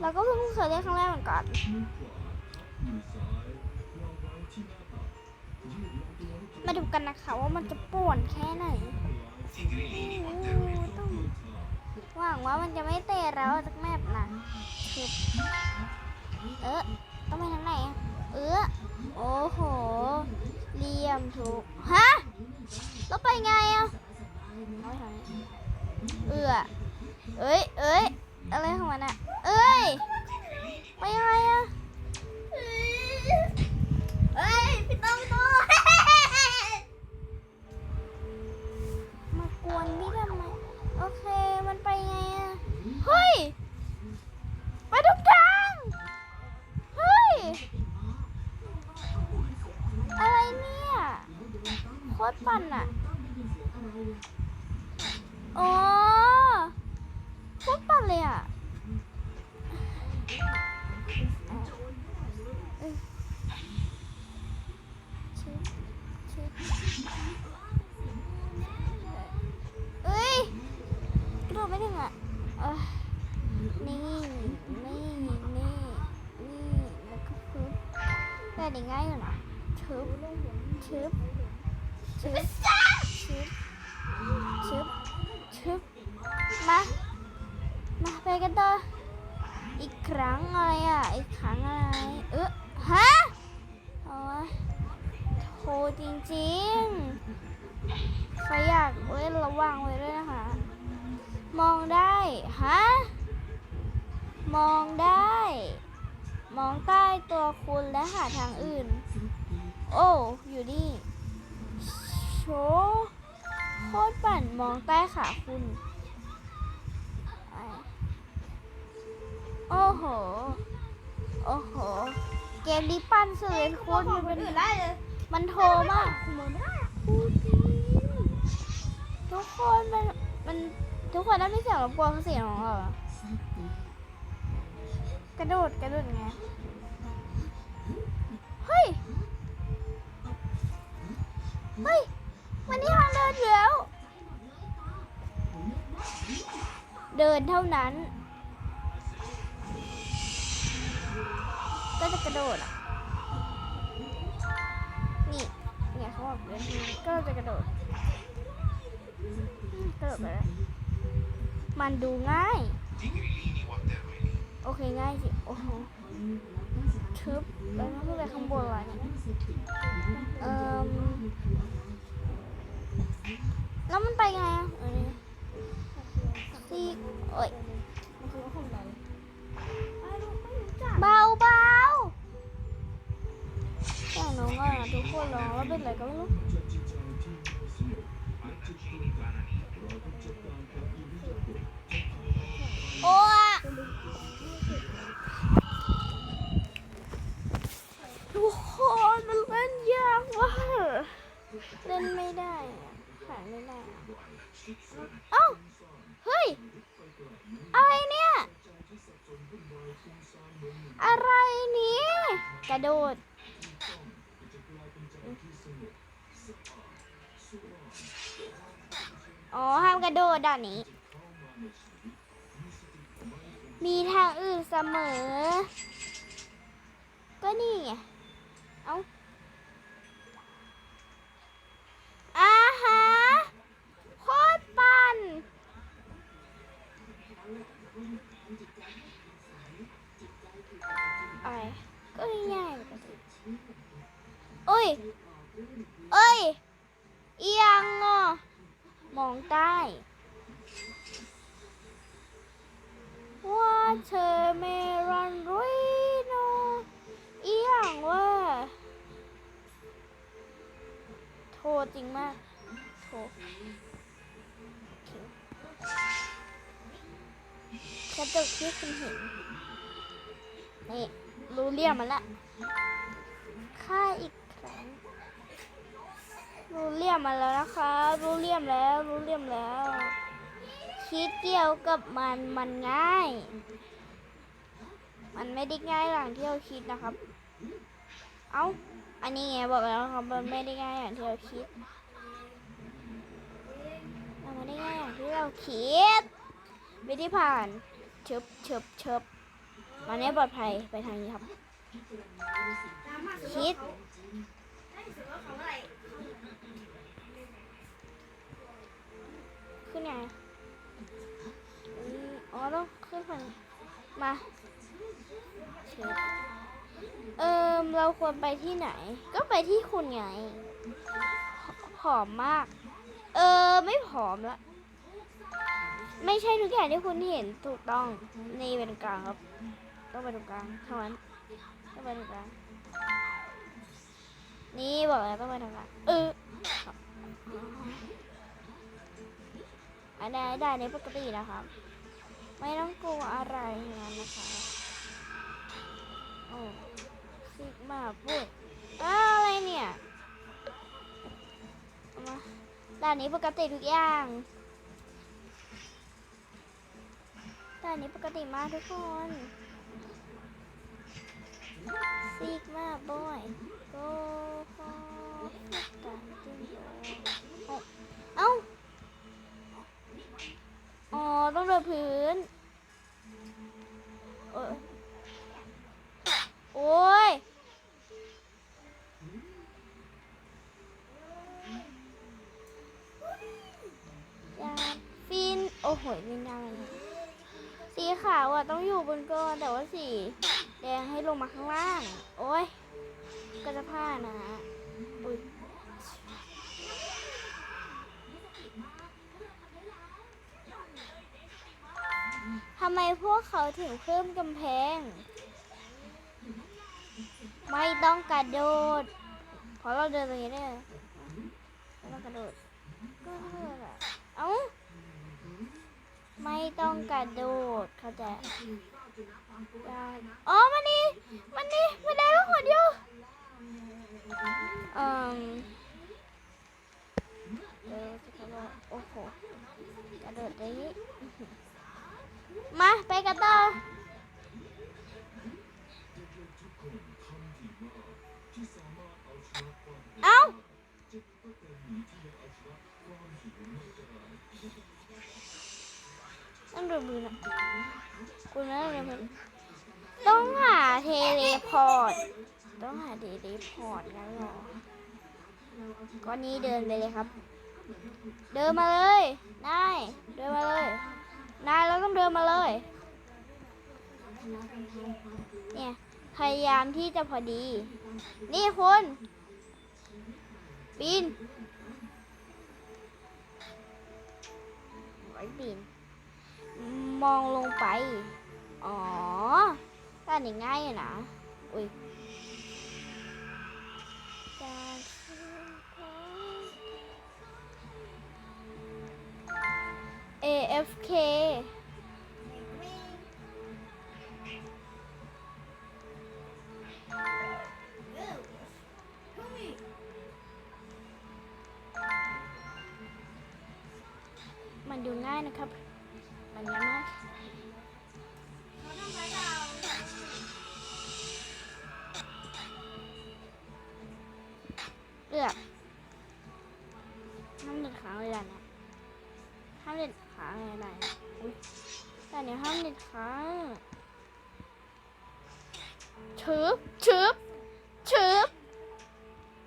เราก็เพิ่งเคยเล่นครั้งแรกเหมือนกันมาดูกันนะคะว่ามันจะป่วนแค่ไหนต้องหวังว่ามันจะไม่เตะเราจากแมปนะคือเออต้องไปทางไหนเออโอ้โหเลี่ยมถูกฮะแล้วไปไงอะเออเอ้ยเอ้ย อะไรของมันอะเอ้ยไปยังไงอะ เอ้ยกระโดดไม่ถึงอะเอ้ยนี่ นี่ นี่ นี่แล้วก็ปึ๊บแต่นี่ง่ายอยู่นะชึบชึบชึบชึบชึบชึบมา มาไปกันต่ออีกครั้งอะไรอะ อีกครั้งอะไร เออฮะโอ้ยโทรจริงๆ ใครอยากเล่นระวังไว้ด้วยนะคะ มองได้ฮะมองได้ มองใต้ตัวคุณและหาทางอื่น โอ้ อยู่นี่โชว์โคตรปั่นมองใต้ขาคุณ โอ้โห โอ้โห เกมนี้ปั่นสุดเลยคุณมันได้เลยมันโทรมาก ขโมยไม่ได้ พูดจริง ทุกคนมันมันทุกคนได้ไม่เสียงรบกวนเสียงของเราอกระโดดกระโดดไงเฮ้ยเฮ้ยวันนี้ทางเดินแล้ว เดินเท่านั้น ก็จะกระโดดอะนี่เนี่ยเขาบอกเดินก็จะกระโดด มกระโดดไปแล้วมันดูง่าย โอเคง่ายสิ โอ้โหชึบแล้วก็ขึ้นไปข้างบนวะเนี่ยเอ่มแล้วมันไปไงอะซีโอ้ยเบาเบาอย่น้องอะทุกคนร้องแล้วเป็นอะไรก็ไม่รู้ โอ้ทุกคนมันเล่นยากว่ะเล่นไม่ได้อะขายไม่ได้อะเอ้าเฮ้ย อะไรเนี่ย อะไรนี้กระโดด อ๋อ ห้ามกระโดดด่านนี้ มีทางอื่นเสมอ ก็นี่ไง เอาอาฮะโคตรปันอะไรก็ง่ายๆโอ้ย เอ้ย เอียงอะ มองใต้ว่าเธอไม่รันรุยโนเอียงว่าโทรจริงมากโทรกระจกที่คุณเห็น นี่ รู้เรียกมันละค่าอีก เรียมมาแล้วนะคะรู้เรียมแล้วรู้เรียมแล้ว คิดเกี่ยวกับมันมันง่าย มันไม่ได้ง่ายอย่างที่เราคิดนะครับ เอ้าอันนี้ไงบอกแล้วครับมันไม่ได้ง่ายอย่างที่เราคิดมันไม่ได้ง่ายอย่างที่เราคิดไม่ได้ผ่านเชิบเชิบเชิบมันนี้ปลอดภัยไปทางนี้ครับ คิด ขึ้นไงอ๋อต้องขึ้นฝั่งมาเอิมเราควรไปที่ไหน ก็ไปที่คุณไงผผอมมาก เออ ไม่ผอมละ ไม่ใช่ทุกอย่างที่คุณเห็นถูกต้องนี่เป็นกลางครับ ต้องไปตรงกลางเท่านั้นต้องไปตรงกลางนี่บอกแล้วต้องไปตรงกลางเออ อันนี้ได้ในปกตินะครับ ไม่ต้องกลัวอะไรอย่างนั้นนะคะโอ้ซิกมาพูดอ้าวอะไรเนี่ยเอามาด่านนี้ปกติทุกอย่างแต่อันนี้ปกติมากทุกคนซิกมาบอยโก ต้องเดินพื้น โอ้ยยาฟิน โอ้โหไม่น่าเลยสีขาวอะ ต้องอยู่บนก้อนแต่ว่าสี แดงให้ลงมาข้างล่าง โอ้ยก็จะพลาดนะฮะอุ้ยทำไมพวกเขาถึงเพิ่มกำแพง ไม่ต้องกระโดด เพราะเราเดินตรงนี้ได้เลยไม่ต้องกระโดด ก็เท่านั้นแหละเอ้า ไม่ต้องกระโดด เข้าใจได้อ๋อมันนี่มันนี่มันได้แล้วหดอยู่อืมเดี๋ยวจะกระโดดโอ้โหกระโดดได้ มาไปกันต่อเอ้าต้องดูมือนะคุณนะเดี๋ยวมันต้องหาเทเลพอร์ต ต้องหาเทเลพอร์ตงั้นหรอก้อนนี้เดินไปเลยครับ เดินมาเลยนายเดินมาเลย นายเราต้องเดินมาเลย เนี่ย พยายามที่จะพอดี นี่คุณปีนไว้ปีน มองลงไป อ๋อด้านนี้ง่ายนะ อุ้ย นะครับ มันง่ายมากเลือกห้ามเด็ดขาเลยนเนี่ยห้ามเด็ดขาเลยด่านเนี่ยอุ้ยด่เนี่ยห้ามเด็ดขาชึบชึบชึบ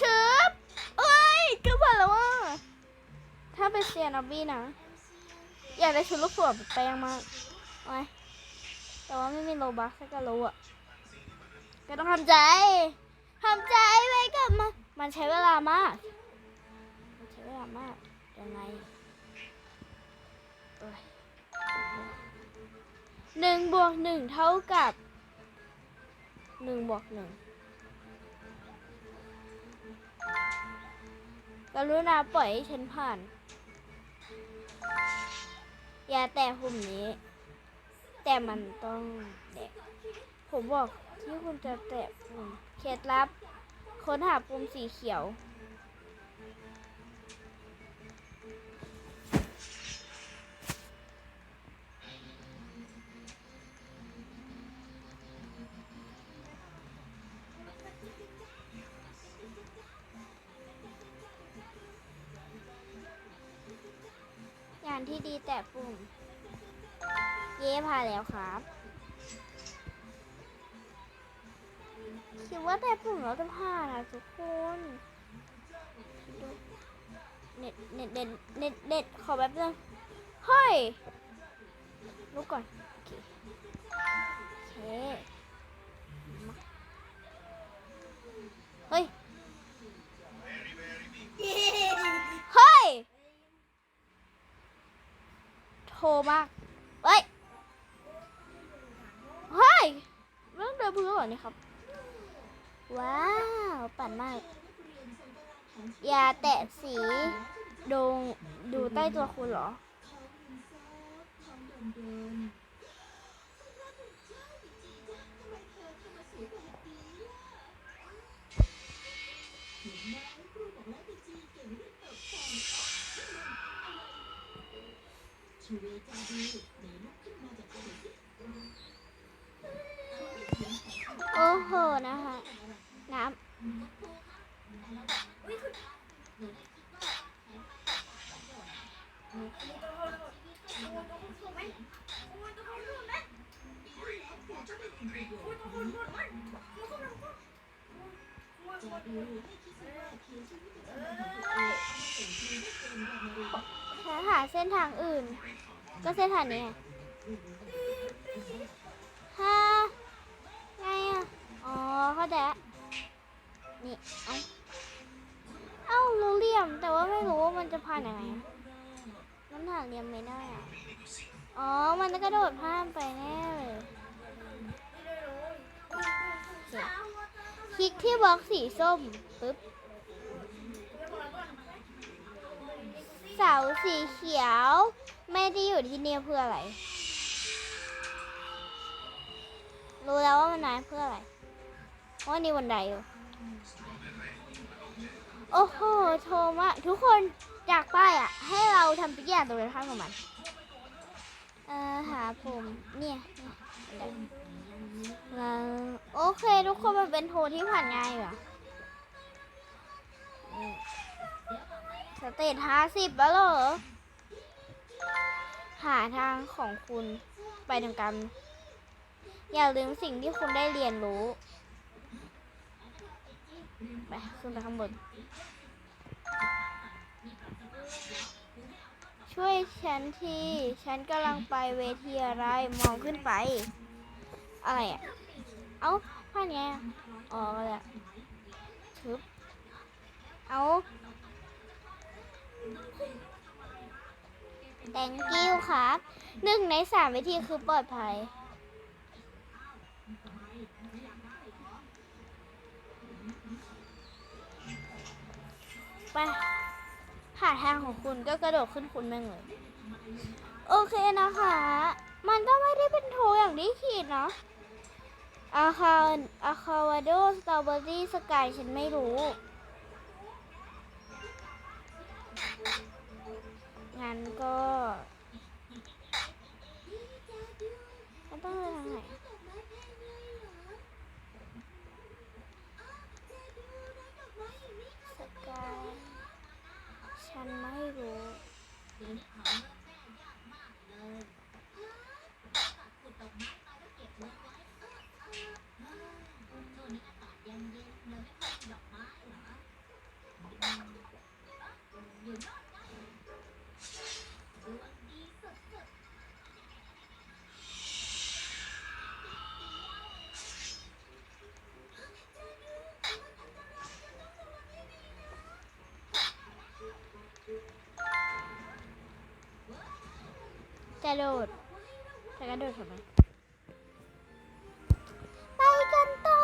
ชึบเอ้ยกือบผ่าแล้วว่ะถ้าเป็นเซียนอบบี้นะ อยากได้ชุดลูกเสือแปลงมาไว้แต่ว่าไม่มีโลบัคสักกะโลอะก็ต้องทำใจทำใจไว้กับมันมันใช้เวลามาก มันใช้เวลามากยังไงหนึ่งบวกหนึ่งเท่ากับหนึ่งบวกหนึ่งกรุณาปล่อยให้ฉันผ่าน อย่าแตะผมนี้ แต่มันต้องแตะผมบอกที่คุณจะแตะผมเคล็ดลับ ค้นหาปุ่มสีเขียวานที่ดีแต่ปุ่ม เย่พาแล้วครับ คิดว่าแต่ปุ่มเราจะพานะทุกคนเน็ตเน็ตเน็ตเน็ตเน็ตขอแบบนึงเฮ้ยลุกก่อน โอเค ทรมากเฮ้ย เฮ้ยเรื่องเดินพื้นเหรอนนี่ครับ ว้าว ปั่นมาก อย่าแตะสีดงดูใต้ตัวคุณเหรอ โอ้โห นะคะ น้ำหาเส้นทางอื่น ก็เส้นทางนี้ไงฮะไงอะ อ๋อเข้าใจละนี่ เอาเอ้ารู้เหลี่ยม แต่ว่าไม่รู้ว่ามันจะผ่านยังไงอะมันหาเหลี่ยมไม่ได้อะ อ๋อ มันจะกระโดดข้ามไปแน่เลยคคลิกที่บล็อกสีส้มปึ๊บเสาสีเขียว ไม่ได้อยู่ที่นี่เพื่ออะไร รู้แล้วว่ามันนายเพื่ออะไร เพราะนี่วันใดอยู่ โอ้โห โทมะทุกคนจากป้ายอะ ให้เราทำทุกอย่างตรงนั้ข้างของมัน เอ่อ หาผมเนี่ยโอเค ทุกคนมันเป็นโทที่ผ่านง่ายอยู่อะสเตจห้าสิบแล้วเหรอ หาทางของคุณไปทางการอย่าลืมสิ่งที่คุณได้เรียนรู้ ไปขึ้นไปข้างบน ช่วยฉันที ฉันกำลังไปเวทีอะไร มองขึ้นไป อะไรอะ เอ้าผ่านไงอะอ๋อก็แล้วทึบ เอา thank you ครับหนึ่งในสามวิธีคือปลอดภัย ไปหาทางของคุณก็กระโดดขึ้นคุณแม่งเลย โอเคนะคะ มันก็ไม่ได้เป็นโทอย่างที่คิดเนาะอาคาอาคาวาโดสตรอเบอรี่สกายฉันไม่รู้ งั้นก็มันต้องไปทางไหนสกายฉันไม่รู้ จะโดดจะกระโดดทำไมไปกันต่อ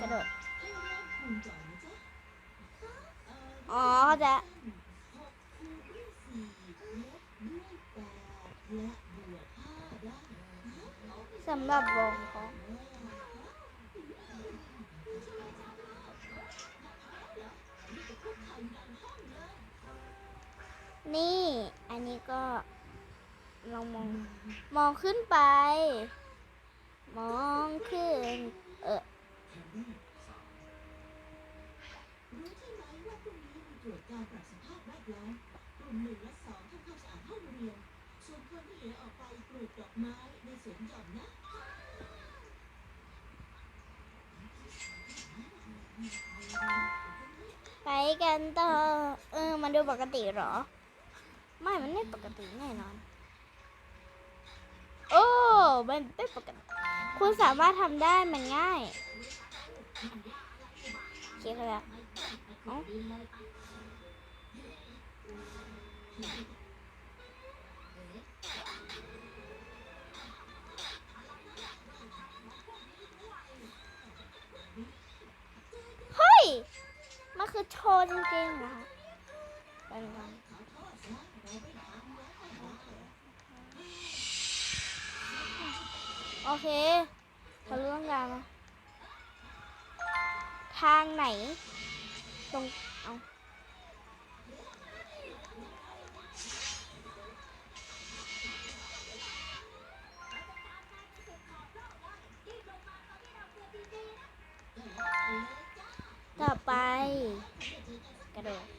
กระโดดอ๋อจะสำหรับวงของนี่ อันนี้ก็ ลองมอง มองขึ้นไป มองขึ้น เออไปกันต่อ เออ มันดูปกติหรอ ไม่ มันไม่ปกติแน่นอน โอ้มันไม่ปกติคุณสามารถทำได้มันง่ายเคเข้าแล้วเอ้าเฮ้ย มันคือโชว์จริงๆนะคะเป็น โอเคทะลุต้องการมาทางไหน ตรง เอาต่อไป กระโดด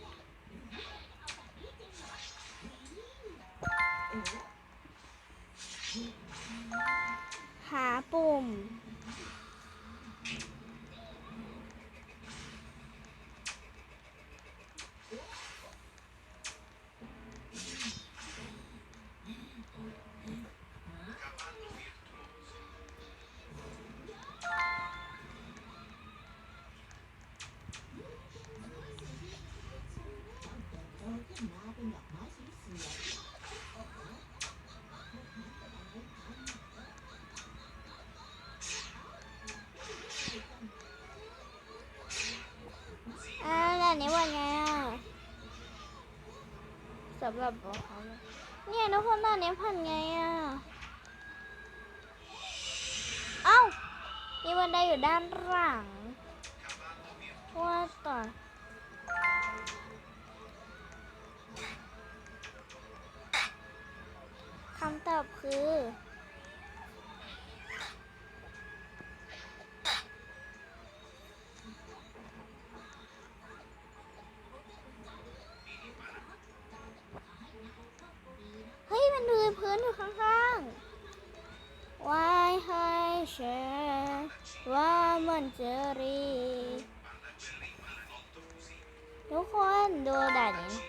อกไม้สีเสียอ่าแล้วนี้ว่าไงอะสำหรับบอกเขาเนี่ยทุกคนตอนนี้พันไงอะ เอ้ามีบันไดอยู่ด้านหลังว่าต่อ คือ เฮ้ย มันดูพื้นอยู่ข้างๆวายไฮเชว่ามันเจอรี ทุกคนดูด่านนี้